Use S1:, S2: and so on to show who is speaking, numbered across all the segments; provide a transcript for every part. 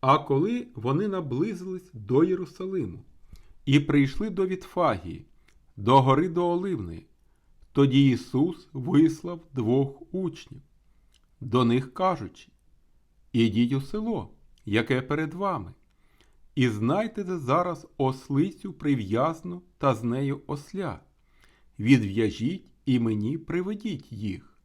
S1: А коли вони наблизились до Єрусалиму і прийшли до Вітфагії, до гори до Оливної, тоді Ісус вислав двох учнів, до них кажучи, Ідіть у село, яке перед вами, і знайдете зараз ослицю прив'язну та з нею осля. Відв'яжіть і мені приведіть їх.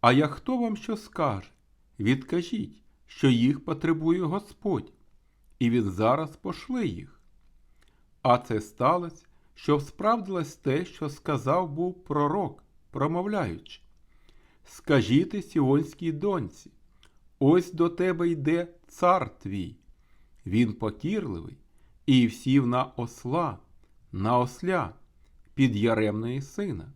S1: А як хто вам що скаже, відкажіть, що їх потребує Господь, і він зараз пошле їх. А це сталося, щоб справдилось те, що сказав був пророк, промовляючи. Скажіть сіонській доньці, ось до тебе йде цар твій. Він покірливий і всів на осла, на осля, під яремної сина.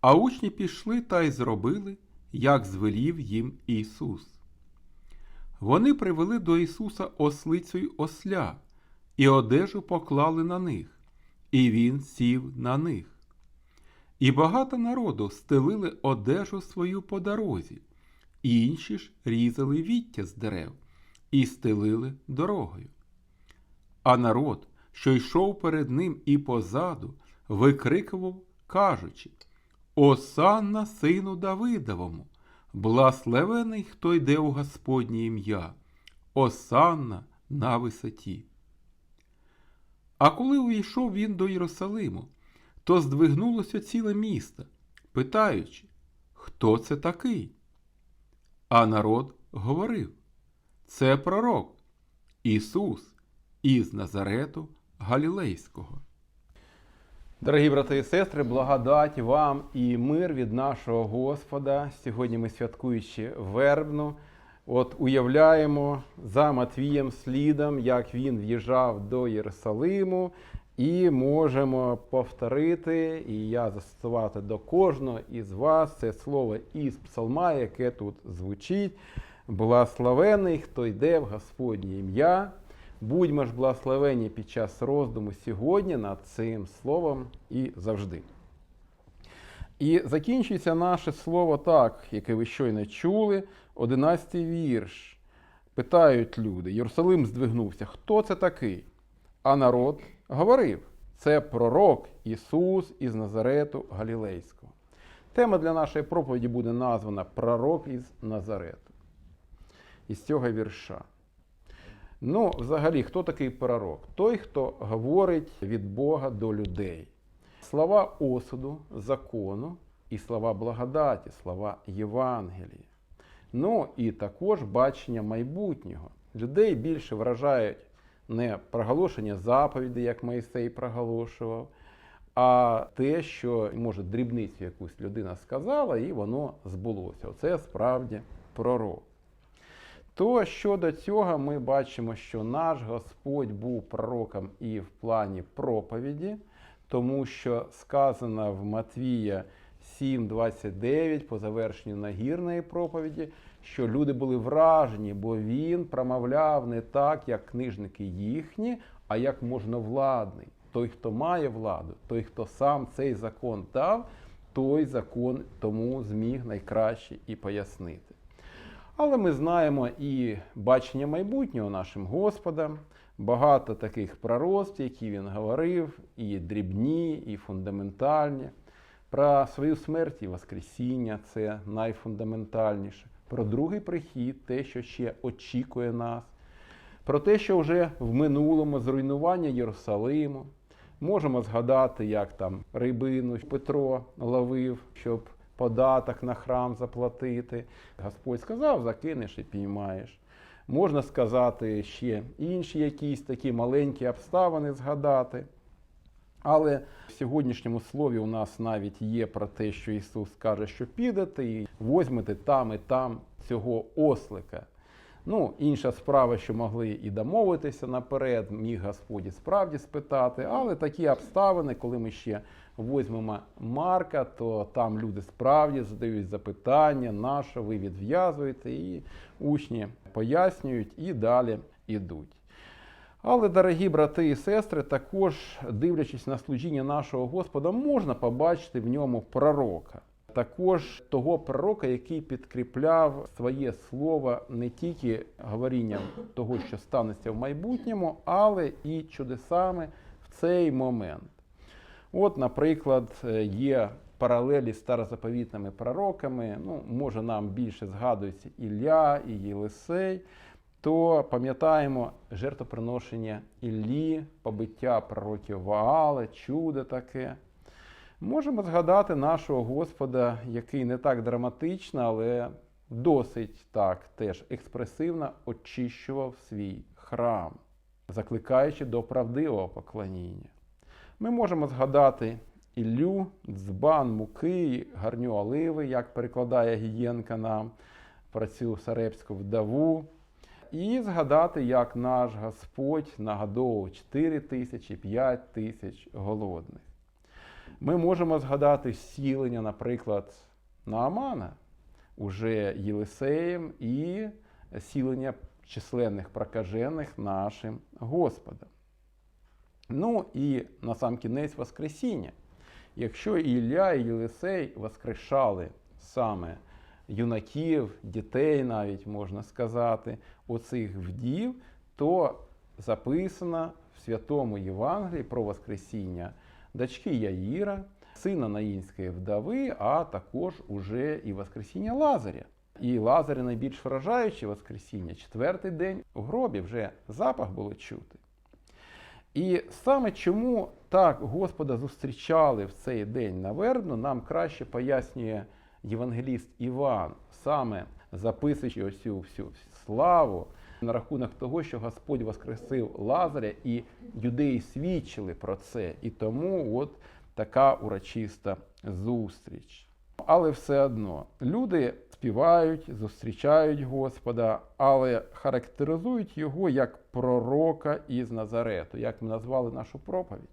S1: А учні пішли та й зробили, як звелів їм Ісус. Вони привели до Ісуса ослицю й осля, і одежу поклали на них, і Він сів на них. І багато народу стелили одежу свою по дорозі, інші ж різали віття з дерев і стелили дорогою. А народ, що йшов перед ним і позаду, викрикував, кажучи Осанна сину Давидовому, благословений, хто йде у Господнє ім'я, Осанна на висоті. А коли увійшов він до Єрусалиму, то здвигнулося ціле місто, питаючи, хто це такий? А народ говорив, це пророк Ісус із Назарету Галілейського.
S2: Дорогі брати і сестри, благодать вам і мир від нашого Господа. Сьогодні ми святкуючи вербну. От уявляємо за Матвієм слідом, як він в'їжджав до Єрусалиму, і можемо повторити, і я застосувати до кожного із вас це слово із псалма, яке тут звучить. Благословений, хто йде в Господнє ім'я. Будьмо ж благословені під час роздуму сьогодні над цим словом і завжди. І закінчується наше слово так, яке ви щойно чули, 11 вірш. Питають люди, Єрусалим здвигнувся, хто це такий? А народ говорив: це пророк Ісус із Назарету Галілейського. Тема для нашої проповіді буде названа Пророк із Назарету. Із цього вірша. Ну, взагалі, хто такий пророк? Той, хто говорить від Бога до людей. Слова осуду, закону і слова благодаті, слова Євангелії. Ну і також бачення майбутнього. Людей більше вражають не проголошення заповідей, як Моїсей проголошував, а те, що, може, дрібницю якусь людина сказала, і воно збулося. Оце справді пророк. То щодо цього ми бачимо, що наш Господь був пророком і в плані проповіді, тому що сказано в Матвія 7,29 по завершенню нагірної проповіді, що люди були вражені, бо він промовляв не так, як книжники їхні, а як можновладний. Той, хто має владу, той, хто сам цей закон дав, той закон тому зміг найкраще і пояснити. Але ми знаємо і бачення майбутнього нашим Господом, багато таких пророцтв, які він говорив, і дрібні, і фундаментальні. Про свою смерть і Воскресіння це найфундаментальніше. Про другий прихід, те, що ще очікує нас, про те, що вже в минулому зруйнування Єрусалиму. Можемо згадати, як там рибину Петро ловив, щоб податок на храм заплатити. Господь сказав, закинеш і піймаєш. Можна сказати ще інші якісь такі маленькі обставини згадати. Але в сьогоднішньому слові у нас навіть є про те, що Ісус каже, що підете і возьмете там і там цього ослика. Ну, інша справа, що могли і домовитися наперед, міг Господь справді спитати, але такі обставини, коли ми ще візьмемо Марка, то там люди справді задають запитання, на ви відв'язуєте, і учні пояснюють і далі йдуть. Але, дорогі брати і сестри, також дивлячись на служіння нашого Господа, можна побачити в ньому пророка. також того пророка, який підкріпляв своє слово не тільки говорінням того, що станеться в майбутньому, але і чудесами в цей момент. От, наприклад, е, є паралелі з старозаповітними пророками. Ну, може, нам більше згадується Ілля і Єлисей, то пам'ятаємо жертвоприношення Іллі, побиття пророків Ваала, чудо таке. Можемо згадати нашого Господа, який не так драматично, але досить так теж експресивно очищував свій храм, закликаючи до правдивого поклоніння. Ми можемо згадати Іллю, дзбан муки, гарню оливи, як перекладає Гієнка нам про цю сарепську вдову. І згадати, як наш Господь нагодовував 4 тисячі, 5 тисяч голодних. Ми можемо згадати зцілення, наприклад, Наамана, уже Єлисеєм, і зцілення численних прокажених нашим Господом. Ну і на сам кінець Воскресіння. Якщо Ілля і Єлисей воскрешали саме юнаків, дітей, навіть можна сказати, оцих вдів, то записано в Святому Євангелії про Воскресіння дочки Яїра, сина Наїнської вдови, а також уже і Воскресіння Лазаря. І Лазаря найбільш вражаюче Воскресіння, четвертий день у гробі вже запах було чути. І саме чому так Господа зустрічали в цей день на вербну, нам краще пояснює євангеліст Іван, саме записуючи ось цю всю славу на рахунок того, що Господь воскресив Лазаря, і юдеї свідчили про це. І тому от така урочиста зустріч. Але все одно люди співають, зустрічають Господа, але характеризують його як пророка із Назарету, як ми назвали нашу проповідь.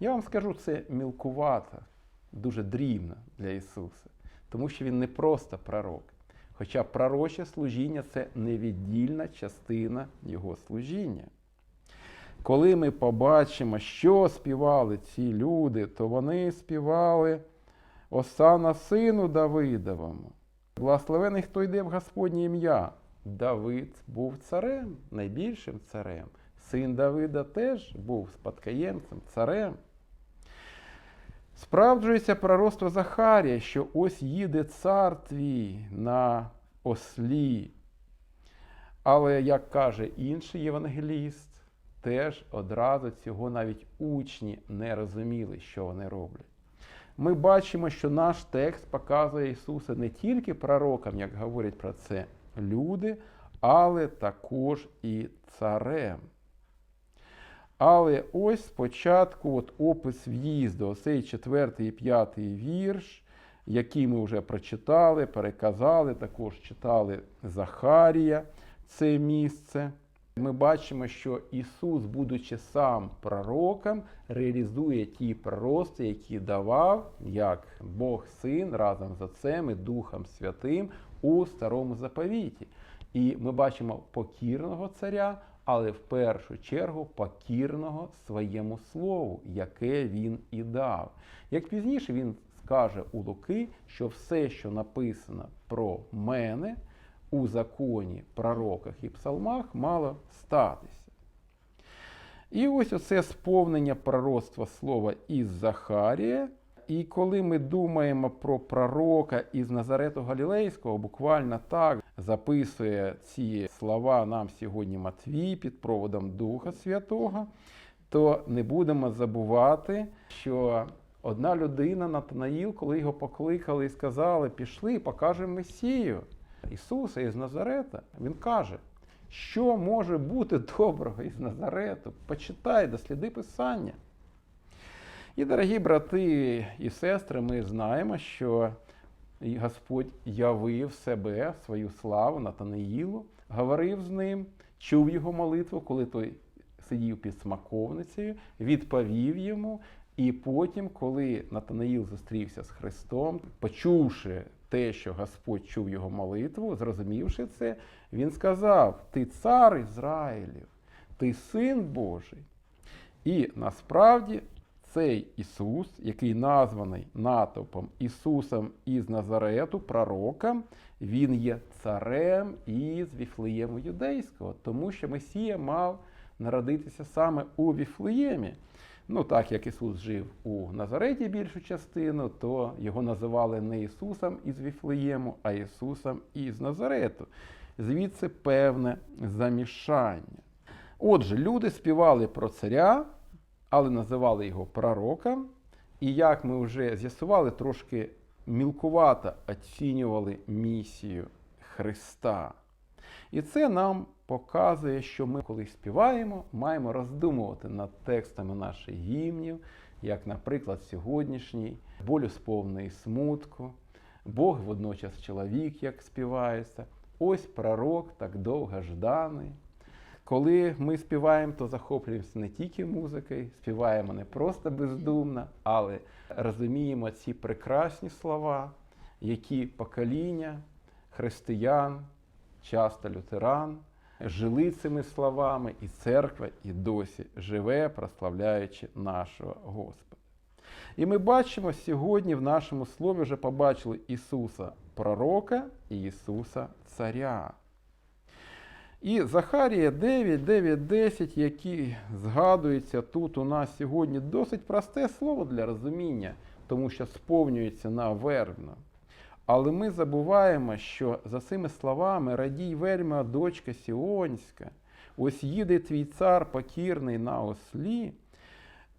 S2: Я вам скажу, це мілкувато, дуже дрібно для Ісуса, тому що Він не просто пророк. Хоча пророче служіння це невіддільна частина Його служіння. Коли ми побачимо, що співали ці люди, то вони співали Осана сину Давидовому. Благословений, хто йде в Господнє ім'я. Давид був царем, найбільшим царем. Син Давида теж був спадкоємцем, царем. Справджується пророцтво Захарія, що ось їде цар твій на ослі. Але, як каже інший євангеліст, теж одразу цього навіть учні не розуміли, що вони роблять. Ми бачимо, що наш текст показує Ісуса не тільки пророком, як говорять про це люди, але також і царем. Але ось спочатку от опис в'їзду, оцей четвертий і п'ятий вірш, який ми вже прочитали, переказали, також читали Захарія це місце. Ми бачимо, що Ісус, будучи сам пророком, реалізує ті прорости, які давав як Бог Син разом з Отцем і Духом Святим у Старому Заповіті. І ми бачимо покірного царя, але в першу чергу покірного своєму слову, яке він і дав. Як пізніше він скаже у Луки, що все, що написано про мене у законі, пророках і псалмах, мало статися. І ось оце сповнення пророцтва слова із Захарія. І коли ми думаємо про пророка із Назарету Галілейського, буквально так записує ці слова нам сьогодні Матвій під проводом Духа Святого, то не будемо забувати, що одна людина, Натанаїл, коли його покликали і сказали, пішли, покажемо Месію, Ісуса із Назарета, він каже, що може бути доброго із Назарету? Почитай, досліди Писання. І, дорогі брати і сестри, ми знаємо, що Господь явив себе, свою славу Натанаїлу, говорив з ним, чув його молитву, коли той сидів під смаковницею, відповів йому. І потім, коли Натанаїл зустрівся з Христом, почувши те, що Господь чув його молитву, зрозумівши це, він сказав: Ти цар Ізраїлів, ти син Божий. І насправді цей Ісус, який названий натовпом Ісусом із Назарету, пророком, він є царем із Віфлеєму юдейського, тому що Месія мав народитися саме у Віфлеємі. Ну, так як Ісус жив у Назареті більшу частину, то його називали не Ісусом із Віфлеєму, а Ісусом із Назарету. Звідси певне замішання. Отже, люди співали про царя, але називали його пророком. І як ми вже з'ясували, трошки мілкувато оцінювали місію Христа. І це нам показує, що ми, коли співаємо, маємо роздумувати над текстами наших гімнів, як, наприклад, сьогоднішній, болю сповнений смутку, Бог водночас чоловік, як співається, ось пророк так довго жданий. Коли ми співаємо, то захоплюємося не тільки музикою, співаємо не просто бездумно, але розуміємо ці прекрасні слова, які покоління християн, часто лютеран, жили цими словами, і церква і досі живе, прославляючи нашого Господа. І ми бачимо сьогодні в нашому слові вже побачили Ісуса Пророка і Ісуса Царя. І Захарія 9, 9, 10, які згадуються тут у нас сьогодні, досить просте слово для розуміння, тому що сповнюється на вербно. Але ми забуваємо, що за цими словами радій вельма, дочка Сіонська, ось їде твій цар покірний на ослі,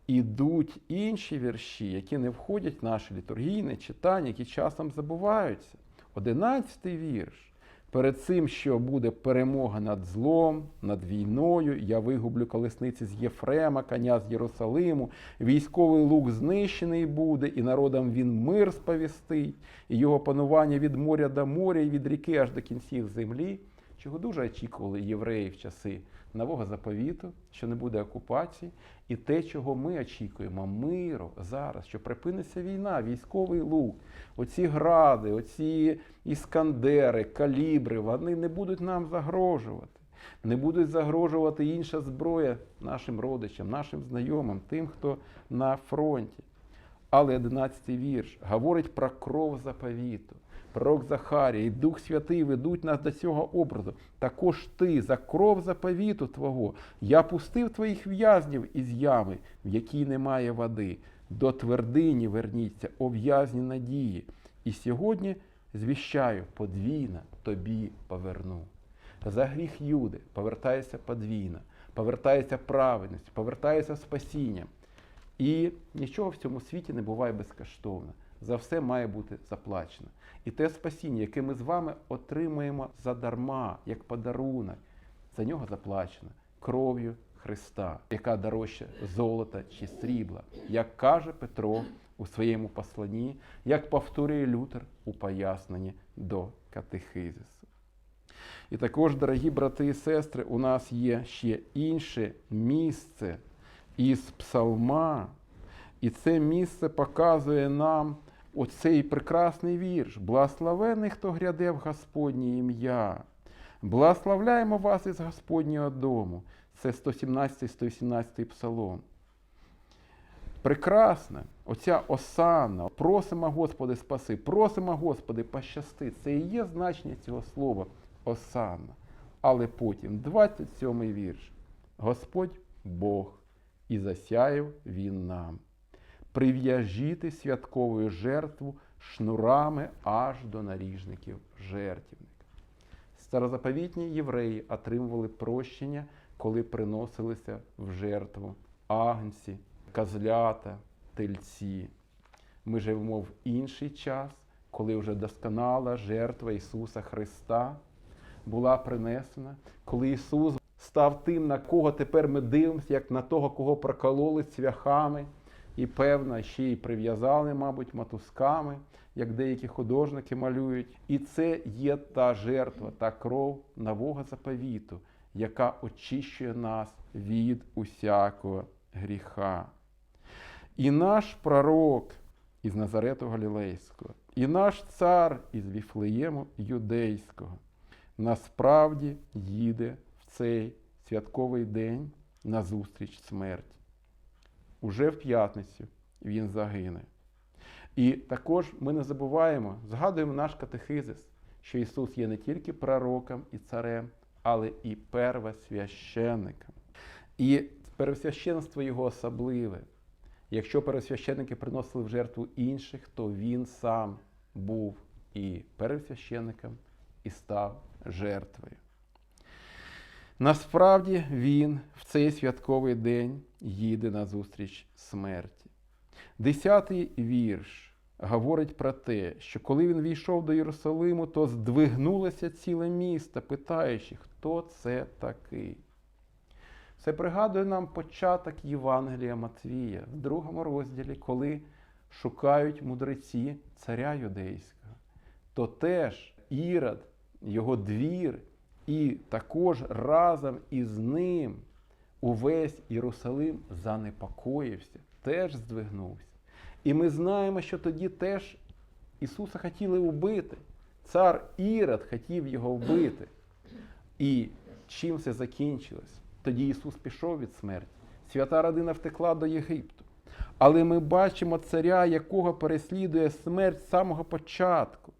S2: ідуть інші вірші, які не входять в наше літургійне читання, які часом забуваються. Одинадцятий вірш. Перед цим, що буде перемога над злом, над війною, я вигублю колесниці з Єфрема, коня з Єрусалиму, військовий лук знищений буде, і народам він мир сповістить, і його панування від моря до моря, і від ріки аж до кінців землі, чого дуже очікували євреї в часи нового заповіту, що не буде окупації, і те, чого ми очікуємо, миру зараз, що припиниться війна, військовий лук, оці гради, оці іскандери, калібри, вони не будуть нам загрожувати. Не будуть загрожувати інша зброя нашим родичам, нашим знайомим, тим, хто на фронті. Але 11 вірш говорить про кров заповіту. Пророк Захарія і Дух Святий ведуть нас до цього образу. Також ти за кров заповіту Твого я пустив твоїх в'язнів із ями, в якій немає води. До твердині верніться, о в'язні надії. І сьогодні звіщаю подвійно тобі поверну. За гріх Юди повертається подвійно, повертається праведність, повертається спасіння. І нічого в цьому світі не буває безкоштовно. За все має бути заплачено. І те спасіння, яке ми з вами отримуємо задарма, як подарунок, за нього заплачено кров'ю Христа, яка дорожча золота чи срібла, як каже Петро у своєму посланні, як повторює Лютер у поясненні до катехизису. І також, дорогі брати і сестри, у нас є ще інше місце із псалма, і це місце показує нам оцей прекрасний вірш. Благословений, хто гряде в Господнє ім'я. Благословляємо вас із Господнього дому. Це 117-118 псалом. Прекрасна оця осана. Просимо, Господи, спаси, просимо, Господи, пощасти. Це і є значення цього слова осана. Але потім, 27 вірш. Господь Бог, і засяяв Він нам. Прив'яжіти святкову жертву шнурами аж до наріжників жертівника. Старозаповітні євреї отримували прощення, коли приносилися в жертву агнці, козлята, тельці. Ми живемо в інший час, коли вже досконала жертва Ісуса Христа була принесена, коли Ісус став тим, на кого тепер ми дивимося, як на того, кого прокололи цвяхами, і, певно, ще й прив'язали, мабуть, матусками, як деякі художники малюють. І це є та жертва, та кров нового заповіту, яка очищує нас від усякого гріха. І наш пророк із Назарету Галілейського, і наш цар із Віфлеєму Юдейського насправді їде в цей святковий день на зустріч смерті. уже в п'ятницю він загине. І також ми не забуваємо, згадуємо наш катехизис, що Ісус є не тільки пророком і царем, але і первосвященником. І первосвященство його особливе. Якщо первосвященники приносили в жертву інших, то він сам був і первосвященником, і став жертвою. Насправді він в цей святковий день їде на зустріч смерті. Десятий вірш говорить про те, що коли він війшов до Єрусалиму, то здвигнулося ціле місто, питаючи, хто це такий. Це пригадує нам початок Євангелія Матвія в другому розділі, коли шукають мудреці царя юдейського. То теж Ірод, його двір, і також разом із ним увесь Єрусалим занепокоївся, теж здвигнувся. І ми знаємо, що тоді теж Ісуса хотіли вбити. Цар Ірод хотів його вбити. І чим це закінчилось? Тоді Ісус пішов від смерті. Свята родина втекла до Єгипту. Але ми бачимо царя, якого переслідує смерть з самого початку.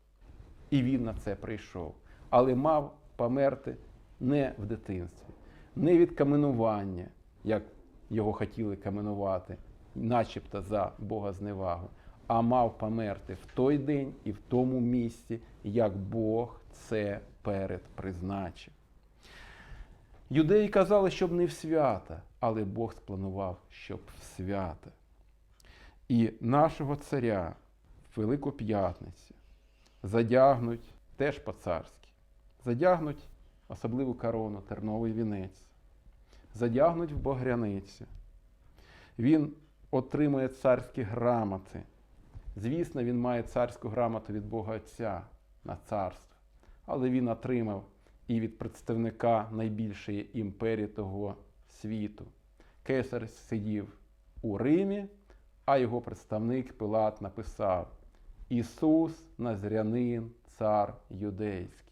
S2: І він на це прийшов. Але мав померти не в дитинстві, не від каменування, як його хотіли каменувати, начебто за Бога зневагу, а мав померти в той день і в тому місці, як Бог це передпризначив. Юдеї казали, щоб не в свята, але Бог спланував, щоб в свята. І нашого царя в Велику П'ятницю задягнуть теж по-царськи, задягнуть особливу корону, терновий вінець, задягнуть в багряницю. Він отримує царські грамоти. Звісно, він має царську грамоту від Бога Отця на царство, але він отримав і від представника найбільшої імперії того світу. Кесар сидів у Римі, а його представник Пилат написав: Ісус Назрянин, цар юдейський.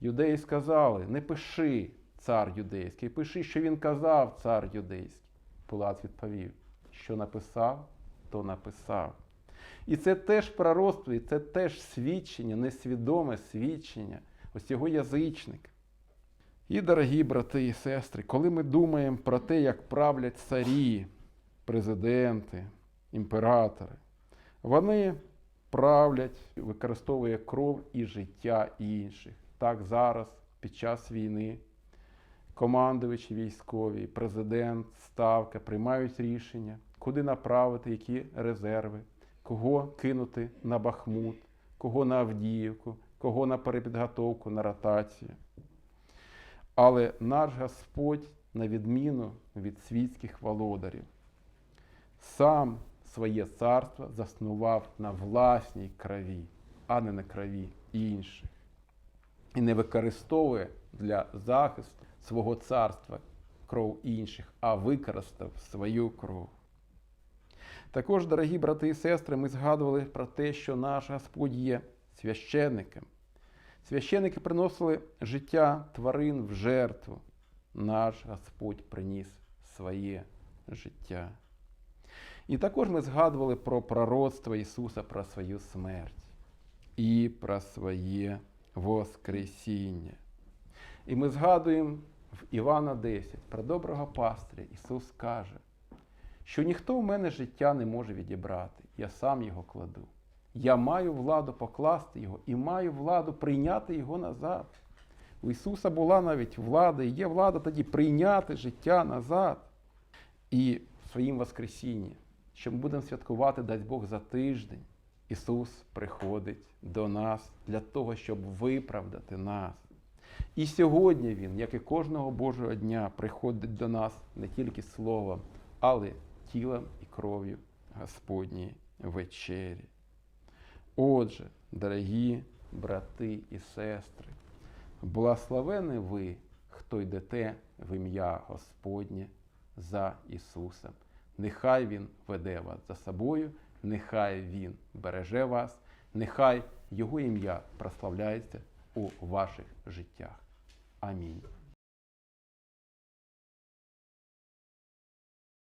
S2: Юдеї сказали: не пиши цар юдейський, пиши, що він казав, цар юдейський. Пилат відповів, що написав, то написав. І це теж пророцтво, і це теж свідчення, несвідоме свідчення ось цього язичника. І, дорогі брати і сестри, коли ми думаємо про те, як правлять царі, президенти, імператори, вони правлять, використовує кров і життя інших. Так зараз, під час війни, командувачі військові, президент, ставка приймають рішення, куди направити які резерви, кого кинути на Бахмут, кого на Авдіївку, кого на перепідготовку, на ротацію. Але наш Господь, на відміну від світських володарів, сам своє царство заснував на власній крові, а не на крові інших. І не використовує для захисту свого царства кров інших, а використав свою кров. Також, дорогі брати і сестри, ми згадували про те, що наш Господь є священником. Священники приносили життя тварин в жертву. Наш Господь приніс своє життя. І також ми згадували про пророцтво Ісуса про свою смерть і про своє Воскресіння. І ми згадуємо в Івана 10 про доброго пастиря. Ісус каже, що ніхто в мене життя не може відібрати, я сам його кладу. Я маю владу покласти його і маю владу прийняти його назад. У Ісуса була навіть влада, і є влада тоді прийняти життя назад. І в своїм Воскресінні, що ми будемо святкувати, дасть Бог за тиждень, Ісус приходить до нас для того, щоб виправдати нас. І сьогодні Він, як і кожного Божого дня, приходить до нас не тільки словом, але тілом і кров'ю Господньої вечері. Отже, дорогі брати і сестри, благословені ви, хто йдете в ім'я Господнє за Ісусом. Нехай Він веде вас за собою, нехай Він береже вас, нехай Його ім'я прославляється у ваших життях. Амінь.